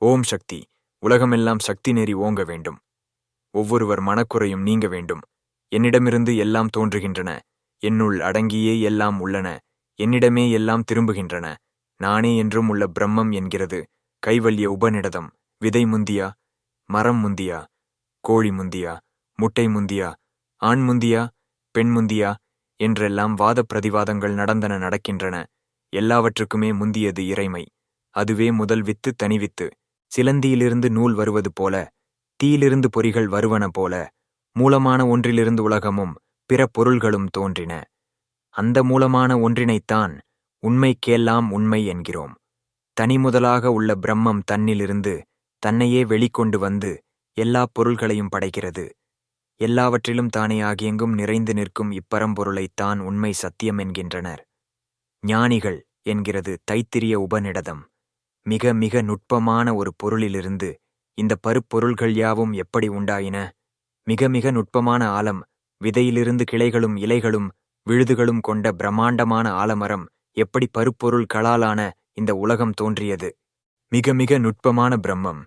ஓம் சக்தி. உலகமெல்லாம் சக்தி நெறி ஓங்க வேண்டும். ஒவ்வொருவர் மனக்குறையும் நீங்க வேண்டும். என்னிடமிருந்து எல்லாம் தோன்றுகின்றன. என்னுள் அடங்கியே எல்லாம் உள்ளன. என்னிடமே எல்லாம் திரும்புகின்றன. நானே என்றும் உள்ள பிரம்மம் என்கிறது. கைவல்ய உபநிடதம். விதை முந்தியா? மரம் முந்தியா? கோழி முந்தியா? முட்டை முந்தியா? ஆண் முந்தியா? பெண் முந்தியா? என்றெல்லாம் வாத பிரதிவாதங்கள் நடந்தன நடக்கின்றன. எல்லாவற்றுக்குமே முந்தியது இறைமை. அதுவே முதல் வித்து தனிவித்து சிலந்தியிலிருந்து நூல் வருவது போல தீயிலிருந்து பொறிகள் வருவன போல மூலமான ஒன்றிலிருந்து உலகமும் பிற பொருள்களும் தோன்றின. அந்த மூலமான ஒன்றினைத்தான் உண்மைக்கெல்லாம் உண்மை என்கிறோம். தனிமுதலாக உள்ள பிரம்மம் தன்னிலிருந்து தன்னையே வெளிக்கொண்டு வந்து எல்லா பொருள்களையும் படைக்கிறது. எல்லாவற்றிலும் தானே ஆகியெங்கும் நிறைந்து நிற்கும் இப்பரம்பொருளைத்தான் உண்மை சத்தியம் என்கின்றனர். ஞானிகள் என்கிறது தைத்திரிய உபநிடதம். மிக மிக நுட்பமான ஒரு பொருளிலிருந்து இந்த பருப்பொருள்கள் யாவும் எப்படி உண்டாயின? மிக மிக நுட்பமான ஆலம் விதையிலிருந்து கிளைகளும் இலைகளும் விழுதுகளும் கொண்ட பிரம்மாண்டமான ஆலமரம் எப்படி பருப்பொருள் களாலான இந்த உலகம் தோன்றியது? மிக மிக நுட்பமான பிரம்மம்.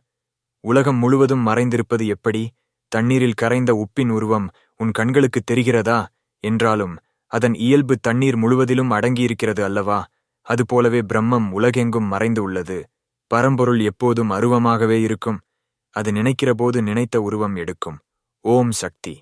உலகம் முழுவதும் மறைந்திருப்பது எப்படி? தண்ணீரில் கரைந்த உப்பின் உருவம் உன் கண்களுக்கு தெரிகிறதா? என்றாலும் அதன் இயல்பு தண்ணீர் முழுவதிலும் அடங்கியிருக்கிறது அல்லவா? அதுபோலவே பிரம்மம் உலகெங்கும் மறைந்து உள்ளது. பரம்பொருள் எப்போதும் அருவமாகவே இருக்கும். அது நினைக்கிறபோது நினைத்த உருவம் எடுக்கும். ஓம் சக்தி.